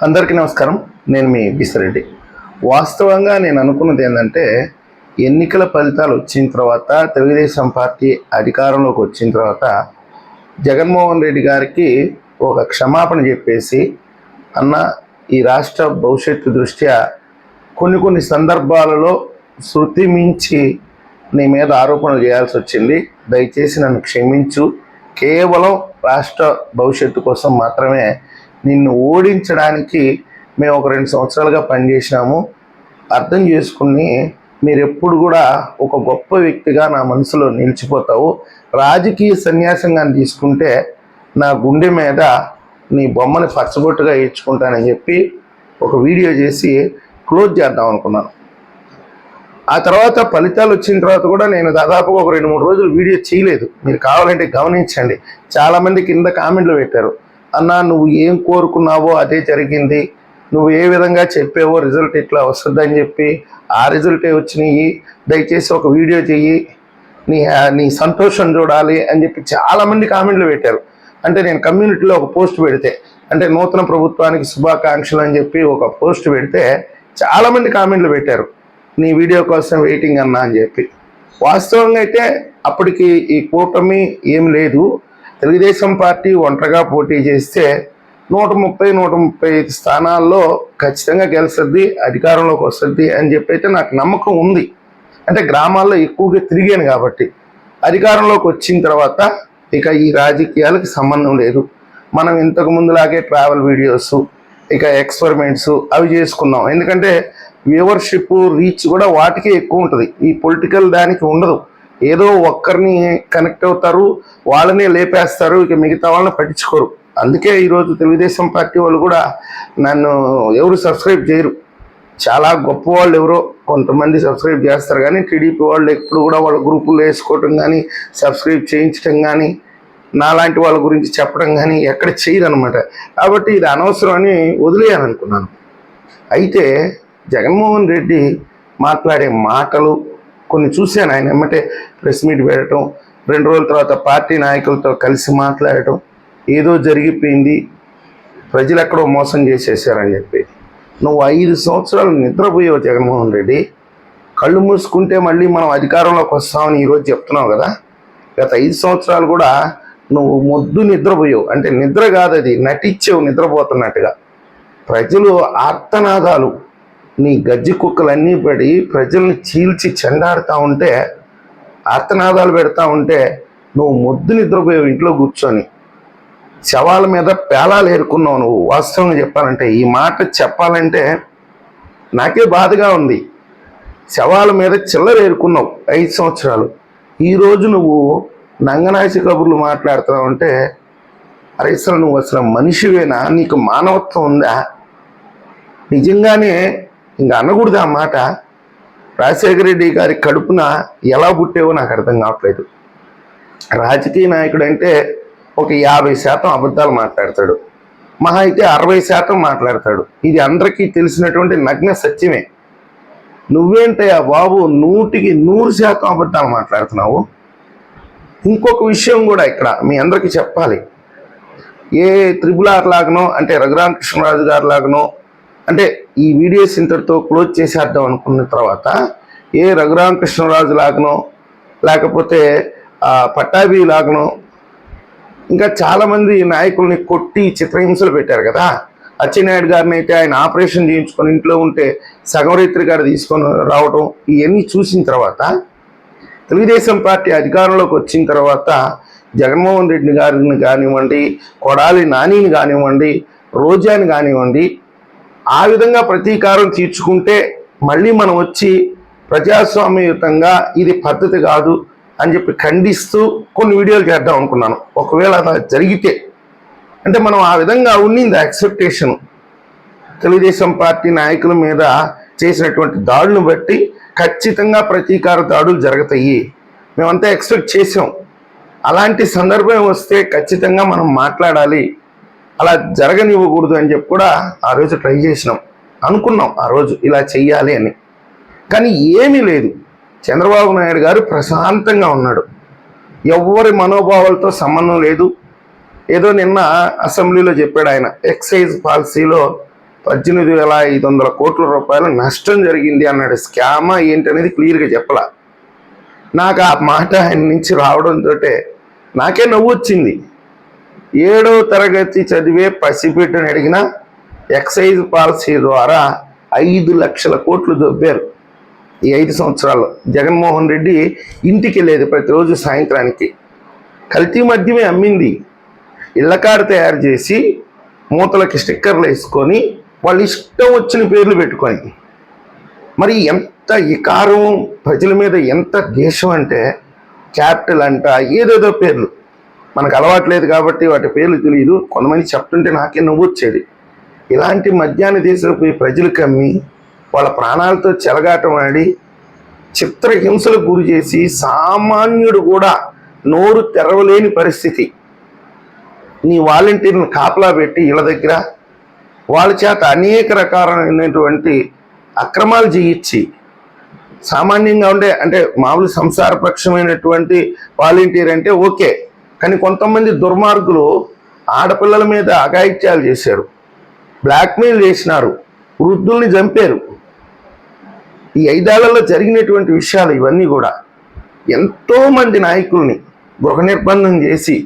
అందరికీ నమస్కారం. నేను మీ బిసిరెడ్డి. వాస్తవంగా నేను అనుకున్నది ఏంటంటే ఎన్నికల ఫలితాలు వచ్చిన తర్వాత తెలుగుదేశం పార్టీ అధికారంలోకి వచ్చిన తర్వాత జగన్మోహన్ రెడ్డి గారికి ఒక క్షమాపణ చెప్పేసి అన్న ఈ రాష్ట్ర భవిష్యత్తు దృష్ట్యా కొన్ని కొన్ని సందర్భాలలో శృతి మించి నీ మీద ఆరోపణలు చేయాల్సి వచ్చింది. దయచేసి నన్ను క్షమించు. కేవలం రాష్ట్ర భవిష్యత్తు కోసం మాత్రమే నిన్ను ఓడించడానికి మేము ఒక రెండు సంవత్సరాలుగా పనిచేసినాము. అర్థం చేసుకుని మీరు ఎప్పుడు కూడా ఒక గొప్ప వ్యక్తిగా నా మనసులో నిలిచిపోతావు. రాజకీయ సన్యాసంగా తీసుకుంటే నా గుండె మీద నీ బొమ్మని పచ్చబొట్టుగా ఇచ్చుకుంటానని చెప్పి ఒక వీడియో చేసి క్లోజ్ చేద్దాం అనుకున్నాను. ఆ తర్వాత ఫలితాలు వచ్చిన తర్వాత కూడా నేను దాదాపుగా ఒక రెండు మూడు రోజులు వీడియో చేయలేదు. మీరు కావాలంటే గమనించండి. చాలామంది కింద కామెంట్లు పెట్టారు. అన్న నువ్వు ఏం కోరుకున్నావో అదే జరిగింది. నువ్వు ఏ విధంగా చెప్పావో రిజల్ట్ ఇట్లా వస్తుందని చెప్పి ఆ రిజల్టే వచ్చినాయి. దయచేసి ఒక వీడియో చెయ్యి. నీ నీ సంతోషం చూడాలి అని చెప్పి చాలామంది కామెంట్లు పెట్టారు. అంటే నేను కమ్యూనిటీలో ఒక పోస్ట్ పెడితే అంటే నూతన ప్రభుత్వానికి శుభాకాంక్షలు అని చెప్పి ఒక పోస్ట్ పెడితే చాలామంది కామెంట్లు పెట్టారు. నీ వీడియో కోసం వెయిటింగ్ అన్నా అని చెప్పి. వాస్తవంగా అయితే అప్పటికి ఈ కూటమి ఏం లేదు. తెలుగుదేశం పార్టీ ఒంటరిగా పోటీ చేస్తే నూట ముప్పై నూట ముప్పై ఐదు స్థానాల్లో ఖచ్చితంగా గెలుస్తుంది అధికారంలోకి వస్తుంది అని చెప్పి నాకు నమ్మకం ఉంది. అంటే గ్రామాల్లో ఎక్కువగా తిరిగాను కాబట్టి. అధికారంలోకి వచ్చిన తర్వాత ఇక ఈ రాజకీయాలకు సంబంధం లేదు. మనం ఇంతకు ముందులాగే ట్రావెల్ వీడియోస్ ఇక ఎక్స్పెరిమెంట్స్ అవి చేసుకున్నాం. ఎందుకంటే వ్యూవర్షిప్ రీచ్ కూడా వాటికే ఎక్కువ ఉంటుంది. ఈ పొలిటికల్ దానికి ఉండదు. ఏదో ఒక్కరిని కనెక్ట్ అవుతారు వాళ్ళనే లేపేస్తారు ఇక మిగతా వాళ్ళని పట్టించుకోరు. అందుకే ఈరోజు తెలుగుదేశం పార్టీ వాళ్ళు కూడా నన్ను ఎవరు సబ్స్క్రైబ్ చేయరు. చాలా గొప్ప వాళ్ళు ఎవరో కొంతమంది సబ్స్క్రైబ్ చేస్తారు కానీ టీడీపీ వాళ్ళు ఎప్పుడు కూడా వాళ్ళ గ్రూపులు వేసుకోవటం కానీ సబ్స్క్రైబ్ చేయించడం కానీ నాలాంటి వాళ్ళ గురించి చెప్పడం కానీ ఎక్కడ చేయరు అనమాట కాబట్టి ఇది అనవసరం అని వదిలేయాలనుకున్నాను. అయితే జగన్మోహన్ రెడ్డి మాట్లాడే మాటలు కొన్ని చూశాను. ఆయన ఎమ్మటే ప్రెస్ మీట్ పెట్టడం రెండు రోజుల తర్వాత పార్టీ నాయకులతో కలిసి మాట్లాడటం ఏదో జరిగిపోయింది ప్రజలు ఎక్కడో మోసం చేసేసారని చెప్పి. నువ్వు ఐదు సంవత్సరాలు నిద్రపోయావు జగన్మోహన్ రెడ్డి. కళ్ళు మూసుకుంటే మళ్ళీ మనం అధికారంలోకి వస్తామని ఈరోజు చెప్తున్నావు కదా. గత ఐదు సంవత్సరాలు కూడా నువ్వు మొద్దు నిద్రపోయావు. అంటే నిద్ర కాదు అది నటించావు నిద్రపోతున్నట్టుగా. ప్రజలు ఆర్తనాదాలు నీ గజ్జి కుక్కలన్నీ పడి ప్రజల్ని చీల్చి చెండాడుతూ ఉంటే ఆర్తనాదాలు పెడతా ఉంటే నువ్వు ముద్దు నిద్రపోయావు ఇంట్లో కూర్చొని. శవాల మీద పేలాలు ఏరుకున్నావు నువ్వు. వాస్తవంగా చెప్పాలంటే ఈ మాట చెప్పాలంటే నాకే బాధగా ఉంది. శవాల మీద చిల్లర ఏరుకున్నావు ఐదు సంవత్సరాలు. ఈరోజు నువ్వు నంగనాసి కబుర్లు మాట్లాడుతున్నావు అంటే అరే అసలు నువ్వు అసలు మనిషివేనా? నీకు మానవత్వం ఉందా? నిజంగానే ఇంకా అనకూడదు ఆ మాట. రాజశేఖర రెడ్డి గారి కడుపున ఎలా పుట్టేవో నాకు అర్థం కావట్లేదు. రాజకీయ నాయకుడు అంటే ఒక యాభై శాతం అబద్ధాలు మాట్లాడతాడు. మహా అయితే అరవై శాతం మాట్లాడతాడు. ఇది అందరికీ తెలిసినటువంటి నగ్న సత్యమే. నువ్వేంటయ్యా బాబు నూటికి నూరు శాతం అబద్ధాలు మాట్లాడుతున్నావు? ఇంకొక విషయం కూడా ఇక్కడ మీ అందరికీ చెప్పాలి. ఏ త్రిబుల్ ఆర్ లాగనో అంటే రఘురామకృష్ణరాజు గారు లాగనో అంటే ఈ వీడియోస్ ఇంతటితో క్లోజ్ చేసేద్దాం అనుకున్న తర్వాత ఏ రఘురామకృష్ణరాజు లాగనో లేకపోతే పట్టాభి లాగనో ఇంకా చాలామంది నాయకుల్ని కొట్టి చిత్రహింసలు పెట్టారు కదా. అచ్చెన్నాయుడు గారిని అయితే ఆయన ఆపరేషన్ చేయించుకొని ఇంట్లో ఉంటే సగవరైత్రి గారు తీసుకొని రావడం ఇవన్నీ చూసిన తర్వాత తెలుగుదేశం పార్టీ అధికారంలోకి వచ్చిన తర్వాత జగన్మోహన్ రెడ్డి గారిని కానివ్వండి కొడాలి నానిని కానివ్వండి రోజాని కానివ్వండి ఆ విధంగా ప్రతీకారం తీర్చుకుంటే మళ్ళీ మనం వచ్చి ప్రజాస్వామ్యయుతంగా ఇది పద్ధతి కాదు అని చెప్పి ఖండిస్తూ కొన్ని వీడియోలు చేద్దాం అనుకున్నాను. ఒకవేళ అది జరిగితే అంటే మనం ఆ విధంగా ఉండింది ఎక్స్పెక్టేషన్ తెలుగుదేశం పార్టీ నాయకుల మీద చేసినటువంటి దాడులను బట్టి ఖచ్చితంగా ప్రతీకార దాడులు జరుగుతాయి. మేమంతా ఎక్స్పెక్ట్ చేసాం అలాంటి సందర్భం వస్తే ఖచ్చితంగా మనం మాట్లాడాలి. అలా జరగనివ్వకూడదు అని చెప్పి కూడా ఆ రోజు ట్రై చేసినాం. అనుకున్నాం ఆ రోజు ఇలా చెయ్యాలి అని. కానీ ఏమీ లేదు. చంద్రబాబు నాయుడు గారు ప్రశాంతంగా ఉన్నాడు. ఎవరి మనోభావాలతో సంబంధం లేదు. ఏదో నిన్న అసెంబ్లీలో చెప్పాడు ఆయన ఎక్సైజ్ పాలసీలో పద్దెనిమిది వేల ఐదు వందల కోట్ల రూపాయల నష్టం జరిగింది అన్నాడు. స్కామా ఏంటనేది క్లియర్గా చెప్పలా. నాకు ఆ మాట ఆయన నుంచి రావడంతో నాకే నవ్వు వచ్చింది ఏడో తరగతి చదివే పసిబిడ్డని అడిగిన ఎక్సైజ్ పాలసీ ద్వారా ఐదు లక్షల కోట్లు దొబ్బారు. ఈ ఐదు సంవత్సరాల్లో జగన్మోహన్ రెడ్డి ఇంటికి వెళ్ళేది ప్రతిరోజు సాయంత్రానికి. కల్తీ మద్యమే అమ్మింది. ఇళ్ళకాడ తయారు చేసి మూతలకి స్టిక్కర్లు వేసుకొని వాళ్ళు ఇష్టం వచ్చిన పేర్లు పెట్టుకొని. మరి ఎంత ఇకారం ప్రజల మీద ఎంత దేశం అంటే క్యాపిటల్ అంట ఏదేదో పేర్లు. మనకు అలవాట్లేదు కాబట్టి వాటి పేర్లు తెలియదు కొంతమంది చెప్తుంటే నాకే నవ్వు వచ్చేది. ఇలాంటి మద్యాన్ని తీసుకుపోయి ప్రజలు కమ్మి వాళ్ళ ప్రాణాలతో చెలగాటం ఆడి చిత్రహింసలకు గురి చేసి సామాన్యుడు కూడా నోరు తెరవలేని పరిస్థితి. నీ వాలంటీర్ని కాపలా పెట్టి ఇళ్ళ దగ్గర వాళ్ళ చేత అనేక రకాలైనటువంటి అక్రమాలు చేయించి సామాన్యంగా ఉండే అంటే మామూలు సంసారపక్షమైనటువంటి వాలంటీర్ అంటే ఓకే. కానీ కొంతమంది దుర్మార్గులు ఆడపిల్లల మీద అఘాయిత్యాలు చేశారు. బ్లాక్మెయిల్ చేసినారు. వృద్ధుల్ని చంపారు. ఈ ఐదేళ్ళలో జరిగినటువంటి విషయాలు ఇవన్నీ కూడా ఎంతోమంది నాయకుల్ని గృహ నిర్బంధం చేసి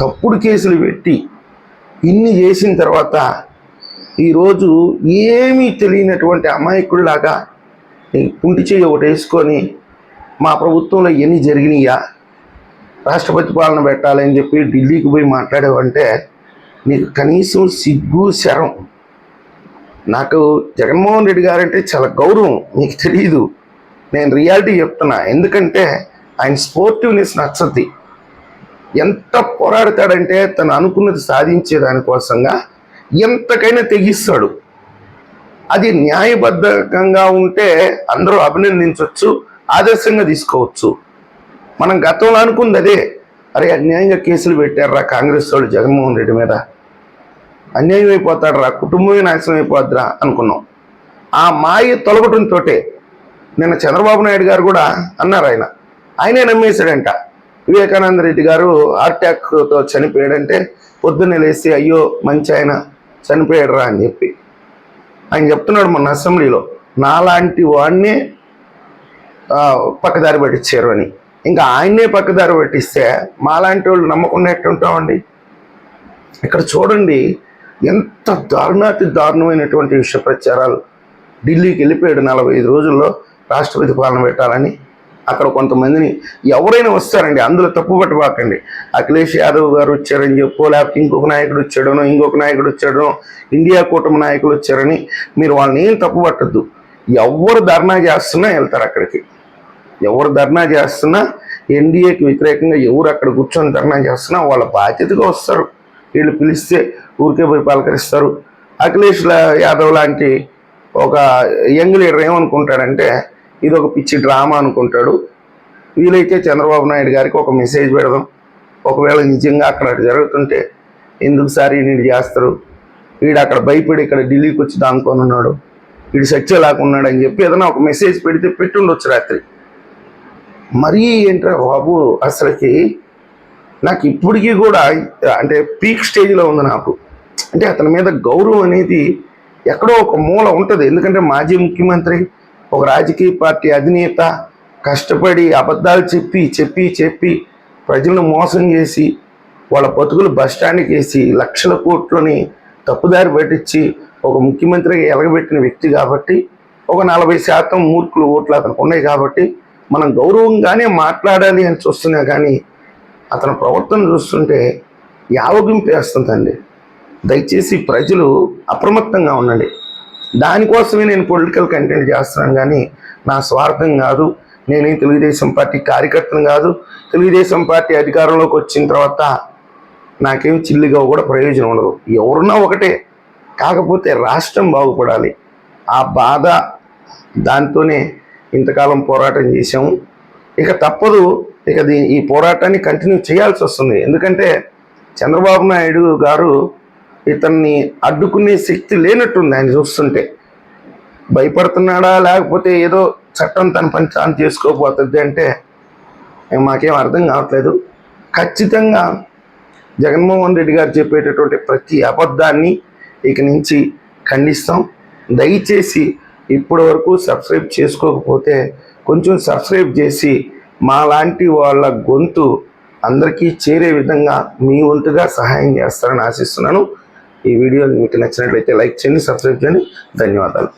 తప్పుడు కేసులు పెట్టి ఇన్ని చేసిన తర్వాత ఈరోజు ఏమీ తెలియనటువంటి అమాయకుడిలాగా ఈ కుంటి చెయ్యి ఒకటి వేసుకొని మా ప్రభుత్వంలో ఎన్ని జరిగినాయా? రాష్ట్రపతి పాలన పెట్టాలని చెప్పి ఢిల్లీకి పోయి మాట్లాడావంటే నీకు కనీసం సిగ్గు శరం. నాకు జగన్మోహన్ రెడ్డి గారంటే చాలా గౌరవం మీకు తెలియదు నేను రియాలిటీ చెప్తున్నా. ఎందుకంటే ఆయన స్పోర్టివ్నెస్ నచ్చది ఎంత పోరాడతాడంటే తను అనుకున్నది సాధించే దానికోసంగా ఎంతకైనా తెగిస్తాడు. అది న్యాయబద్ధంగా ఉంటే అందరూ అభినందించవచ్చు ఆదర్శంగా తీసుకోవచ్చు. మనం గతంలో అనుకుంది అదే అరే అన్యాయంగా కేసులు పెట్టారా కాంగ్రెస్ వాళ్ళు జగన్మోహన్ రెడ్డి మీద. అన్యాయం అయిపోతాడరా కుటుంబమే నాశనం అయిపోద్దిరా అనుకున్నాం. ఆ మాయ తొలగటంతో నిన్న చంద్రబాబు నాయుడు గారు కూడా అన్నారు ఆయన. ఆయనే నమ్మేశాడంట. వివేకానంద రెడ్డి గారు హార్ట్అటాక్తో చనిపోయాడంటే పొద్దున్నే లేసి అయ్యో మంచి ఆయన చనిపోయాడురా అని చెప్పి. ఆయన చెప్తున్నాడు మొన్న అసెంబ్లీలో నాలాంటి వాడిని పక్కదారి పట్టించారు అని. ఇంకా ఆయన్నే పక్కదారి పెట్టిస్తే మాలాంటి వాళ్ళు నమ్మకుండా ఎట్టుంటామండి ఇక్కడ చూడండి ఎంత దారుణాతి దారుణమైనటువంటి విషయ ప్రచారాలు. ఢిల్లీకి వెళ్ళిపోయాడు నలభై ఐదు రోజుల్లో రాష్ట్రపతి పాలన పెట్టాలని. అక్కడ కొంతమందిని ఎవరైనా వస్తారండి అందులో తప్పు పట్టుబాకండి అఖిలేష్ యాదవ్ గారు వచ్చారని చెప్పో లేకపోతే ఇంకొక నాయకుడు వచ్చాడనో ఇంకొక నాయకుడు వచ్చాడనో ఇండియా కూటమి నాయకులు వచ్చారని మీరు వాళ్ళని ఏం తప్పు పట్టద్దు. ఎవరు ధర్నా చేస్తున్నా వెళ్తారు అక్కడికి. ఎవరు ధర్నా చేస్తున్నా ఎన్డీఏకి వ్యతిరేకంగా ఎవరు అక్కడ కూర్చొని ధర్నా చేస్తున్నా వాళ్ళ బాధ్యతగా వస్తారు. వీళ్ళు పిలిస్తే ఊరికే పోయి పలకరిస్తారు. అఖిలేష్ లా- యాదవ్ లాంటి ఒక యంగ్ లీడర్ ఏమనుకుంటాడంటే ఇది ఒక పిచ్చి డ్రామా అనుకుంటాడు. వీలైతే చంద్రబాబు నాయుడు గారికి ఒక మెసేజ్ పెడదాం. ఒకవేళ నిజంగా అక్కడ అటు జరుగుతుంటే ఎందుకు సార్ ఈయన చేస్తారు? వీడు అక్కడ భయపడి ఇక్కడ ఢిల్లీకి వచ్చి దానుకొని ఉన్నాడు వీడు సత్యలాగా అని చెప్పి ఏదైనా ఒక మెసేజ్ పెడితే పెట్టుండొచ్చు రాత్రి. మరీ ఏంట్రా బాబు అసలుకి నాకు ఇప్పటికీ కూడా అంటే పీక్ స్టేజ్లో ఉంది నాకు. అంటే అతని మీద గౌరవం అనేది ఎక్కడో ఒక మూల ఉంటుంది. ఎందుకంటే మాజీ ముఖ్యమంత్రి ఒక రాజకీయ పార్టీ అధినేత కష్టపడి అబద్ధాలు చెప్పి చెప్పి చెప్పి ప్రజలను మోసం చేసి వాళ్ళ బతుకులు బస్ స్టాండ్కి వేసి లక్షల కోట్లని తప్పుదారి పట్టించి ఒక ముఖ్యమంత్రిగా ఎలగబెట్టిన వ్యక్తి కాబట్టి ఒక నలభై శాతం మూర్ఖులు ఓట్లు అతనికి ఉన్నాయి కాబట్టి మనం గౌరవంగానే మాట్లాడాలి అని చూస్తున్నా కానీ అతని ప్రవర్తన చూస్తుంటే యావగింపేస్తుందండి. దయచేసి ప్రజలు అప్రమత్తంగా ఉండండి. దానికోసమే నేను పొలిటికల్ కంటెంట్ చేస్తున్నాను కానీ నా స్వార్థం కాదు. నేనే తెలుగుదేశం పార్టీ కార్యకర్తను కాదు. తెలుగుదేశం పార్టీ అధికారంలోకి వచ్చిన తర్వాత నాకేం చిల్లిగా కూడా ప్రయోజనం ఉండదు. ఎవరున్నా ఒకటే. కాకపోతే రాష్ట్రం బాగుపడాలి. ఆ బాధ దాంతోనే ఇంతకాలం పోరాటం చేశాము. ఇక తప్పదు ఇక దీ ఈ పోరాటాన్ని కంటిన్యూ చేయాల్సి వస్తుంది. ఎందుకంటే చంద్రబాబు నాయుడు గారు ఇతన్ని అడ్డుకునే శక్తి లేనట్టుంది ఆయన చూస్తుంటే. భయపడుతున్నాడా లేకపోతే ఏదో చట్టం తన పని తాను చేసుకోబోతుంది అంటే మాకేం అర్థం కావట్లేదు. ఖచ్చితంగా జగన్మోహన్ రెడ్డి గారు చెప్పేటటువంటి ప్రతి అబద్ధాన్ని ఇక నుంచి ఖండిస్తాం. దయచేసి ఇప్పటి వరకు సబ్స్క్రైబ్ చేసుకోకపోతే కొంచెం సబ్స్క్రైబ్ చేసి మాలాంటి వాళ్ళ గొంతు అందరికీ చేరే విధంగా మీ వంతుగా సహాయం చేస్తారని ఆశిస్తున్నాను. ఈ వీడియో మీకు నచ్చినట్లయితే లైక్ చేయండి సబ్స్క్రైబ్ చేయండి. ధన్యవాదాలు.